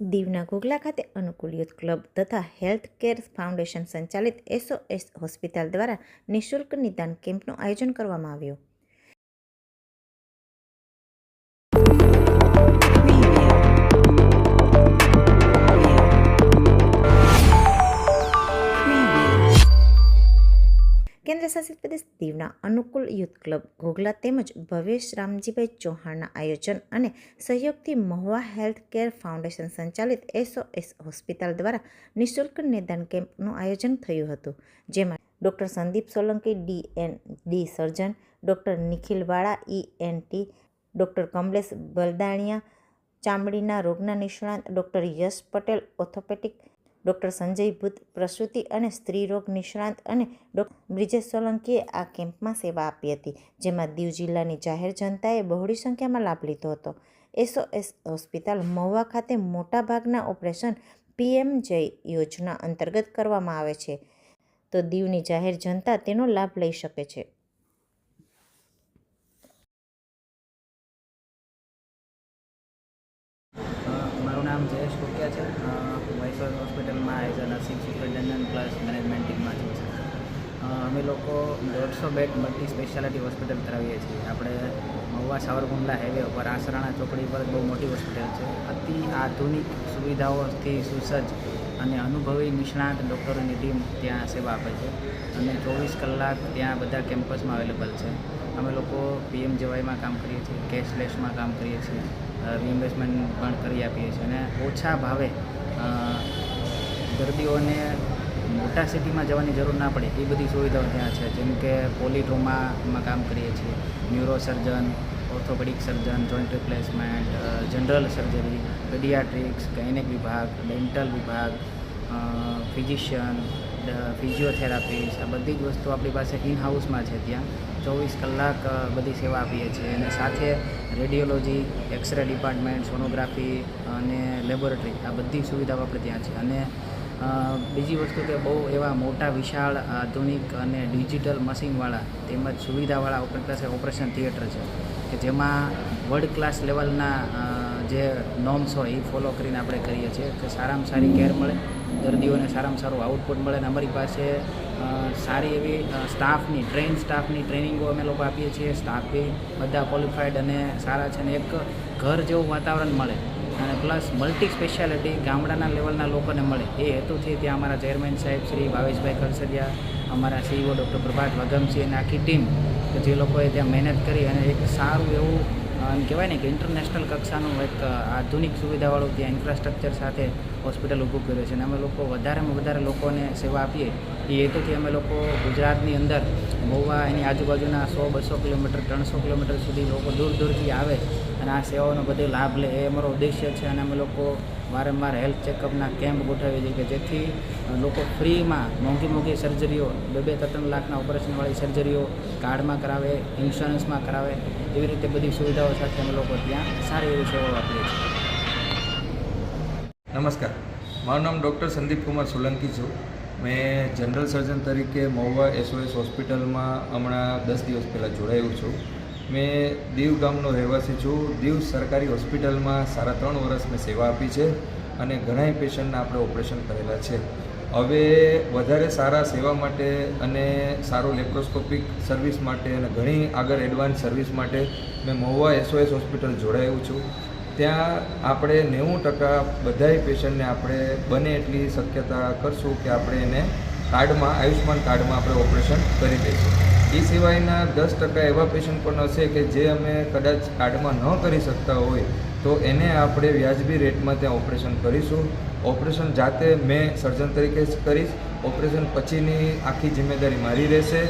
દીવના ગોગલા ખાતે અનુકૂળ યુથ ક્લબ તથા હેલ્થ કેર ફાઉન્ડેશન સંચાલિત એસઓએસ હોસ્પિટલ દ્વારા નિઃશુલ્ક નિદાન કેમ્પનું આયોજન કરવામાં આવ્યું. કેન્દ્ર શાસિત પ્રદેશ દીવના અનુકૂળ યુથ ક્લબ ઘોઘલા તેમજ ભવેશ રામજીભાઈ ચૌહાણના આયોજન અને સહયોગથી મહુવા હેલ્થ કેર ફાઉન્ડેશન સંચાલિત એસઓએસ હોસ્પિટલ દ્વારા નિઃશુલ્ક નિદાન કેમ્પનું આયોજન થયું હતું, જેમાં doctor Sandeep Solanki, D N D surgeon, doctor Nikhil Vala, E N T, doctor Kamlesh Baldaniya, ચામડીના રોગના નિષ્ણાત, doctor Yash Patel, orthopaedic doctor Sanjay Bhut, પ્રસૂતિ અને સ્ત્રી રોગ નિષ્ણાંત અને ડૉક્ટર બ્રિજેશ સોલંકીએ આ કેમ્પમાં સેવા આપી હતી, જેમાં દીવ જિલ્લાની જાહેર જનતાએ બહોળી સંખ્યામાં લાભ લીધો હતો. એસઓએસ હોસ્પિટલ મહુવા ખાતે મોટાભાગના ઓપરેશન પીએમ જય યોજના અંતર્ગત કરવામાં આવે છે. તો દીવની જાહેર જનતા તેનો લાભ લઈ શકે છે. મારું નામ જયેશ કુકિયા છે. મહેશ્વર હોસ્પિટલમાં as a nursing superintendent plus management ટીમમાં છું. અમે લોકો દોઢસો બેડ મલ્ટી સ્પેશિયાલિટી હોસ્પિટલ ધરાવીએ છીએ. આપણે મહુવા સાવરકુંડલા હાઈવે ઉપર આસરાણા ચોકડી પર બહુ મોટી હોસ્પિટલ છે. અતિ આધુનિક સુવિધાઓથી સુસજ્જ અને અનુભવી નિષ્ણાત ડૉક્ટરોની ટીમ ત્યાં સેવા આપે છે અને ચોવીસ કલાક ત્યાં બધા કેમ્પસમાં અવેલેબલ છે. અમે લોકો પીએમ જેવાયમાં કામ કરીએ છીએ કેશલેસમાં કામ કરીએ છીએ રિઇન્વેસ્ટમેન્ટ પણ કરી આપીએ છીએ અને ઓછા ભાવે દર્દીઓને મોટા સિટીમાં જવાની જરૂર ના પડે. એ બધી સુવિધાઓ ત્યાં છે. જેમ કે પોલિટ્રોમામાં કામ કરીએ છીએ. Neurosurgeon, orthopaedic surgeon, joint replacement general surgery, paediatrics, gynaec વિભાગ, ડેન્ટલ વિભાગ ફિઝિશિયન ફિઝિયોથેરાપિસ્ટ આ બધી જ વસ્તુ આપણી પાસે ઇન હાઉસમાં છે ત્યાં. ચોવીસ કલાક બધી સેવા આપીએ છીએ. અને સાથે radiology x ray department sonography અને લેબોરેટરી આ બધી સુવિધાઓ આપણે ત્યાં છે. અને બીજી વસ્તુ કે બહુ એવા મોટા, વિશાળ, આધુનિક અને ડિજિટલ મશીનવાળા તેમજ સુવિધાવાળા આપણી પાસે ઓપરેશન થિયેટર છે. કે જેમાં વર્લ્ડ ક્લાસ લેવલના જે નોર્મ્સ હોય એ ફોલો કરીને આપણે કરીએ છીએ કે સારામાં સારી કેર મળે, દર્દીઓને સારામાં સારું આઉટપુટ મળે અને અમારી પાસે સારી એવી સ્ટાફની ટ્રેન સ્ટાફની ટ્રેનિંગો અમે લોકો આપીએ છીએ. સ્ટાફ બી બધા ક્વોલિફાઈડ અને સારા છે અને એક ઘર જેવું વાતાવરણ મળે. અને પ્લસ મલ્ટી સ્પેશિયાલિટી ગામડાના લેવલના લોકોને મળે. એ હેતુથી ત્યાં અમારા ચેરમેન સાહેબ શ્રી ભાવેશભાઈ કલસરિયા અમારા સીઈઓ ડૉક્ટર પ્રભાત વગમસિંહ અને આખી ટીમ કે જે લોકોએ ત્યાં મહેનત કરી અને એક સારું એવું એમ કહેવાય ને કે ઇન્ટરનેશનલ કક્ષાનું એક આધુનિક સુવિધાવાળું ત્યાં ઇન્ફ્રાસ્ટ્રક્ચર સાથે હોસ્પિટલ ઊભું કર્યું છે. અને અમે લોકો વધારેમાં વધારે લોકોને સેવા આપીએ. એ હેતુથી અમે લોકો ગુજરાતની અંદર મહુવા એની આજુબાજુના સો, બસો કિલોમીટર, ત્રણસો કિલોમીટર સુધી લોકો દૂર દૂરથી આવે અને આ સેવાઓનો બધો લાભ લે, એ અમારો ઉદ્દેશ્ય છે અને અમે લોકો વારંવાર હેલ્થ ચેકઅપના કેમ્પ ગોઠવીએ છીએ કે જેથી લોકો ફ્રીમાં મોંઘી મોંઘી સર્જરીઓ બે બે ત્રણ લાખના ઓપરેશનવાળી સર્જરીઓ કાર્ડમાં કરાવે ઇન્સ્યોરન્સમાં કરાવે, એવી રીતે બધી સુવિધાઓ સાથે અમે લોકો ત્યાં સારી એવી સેવાઓ આપીએ છીએ. નમસ્કાર. મારું નામ ડૉક્ટર સંદીપ કુમાર સોલંકી છું. મેં જનરલ સર્જન તરીકે મહુવા એસઓએસ હોસ્પિટલમાં હમણાં દસ દિવસ પહેલાં જોડાયું છું. મેં દીવ ગામનો રહેવાસી છું. દીવ સરકારી હોસ્પિટલમાં સાડા ત્રણ વર્ષ મેં સેવા આપી છે અને ઘણાય પેશન્ટના આપણે ઓપરેશન કરેલા છે. હવે વધારે સારા સેવા માટે અને સારું લેપ્રોસ્કોપિક સર્વિસ માટે અને ઘણી આગળ એડવાન્સ સર્વિસ માટે મેં મહુવા એસઓએસ હોસ્પિટલ જોડાયું છું. ત્યાં આપણે નેવું ટકા બધાય પેશન્ટને આપણે બને એટલી શક્યતા કરશું કે આપણે એને કાર્ડમાં, આયુષ્યમાન કાર્ડમાં આપણે ઓપરેશન કરી દઈશું. એ સિવાયના દસ ટકા એવા પેશન્ટ પણ હશે કે જે અમે કદાચ કાર્ડમાં ન કરી શકતા હોય, તો એને આપણે વ્યાજબી રેટમાં ત્યાં ઓપરેશન કરીશું. ઓપરેશન જાતે મેં સર્જન તરીકે જ કરીશ. ઓપરેશન પછીની આખી જિમ્મેદારી મારી રહેશે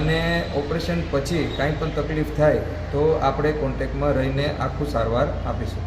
અને ઓપરેશન પછી કાંઈ પણ તકલીફ થાય, તો આપણે કોન્ટેક્ટમાં રહીને આખું સારવાર આપીશું.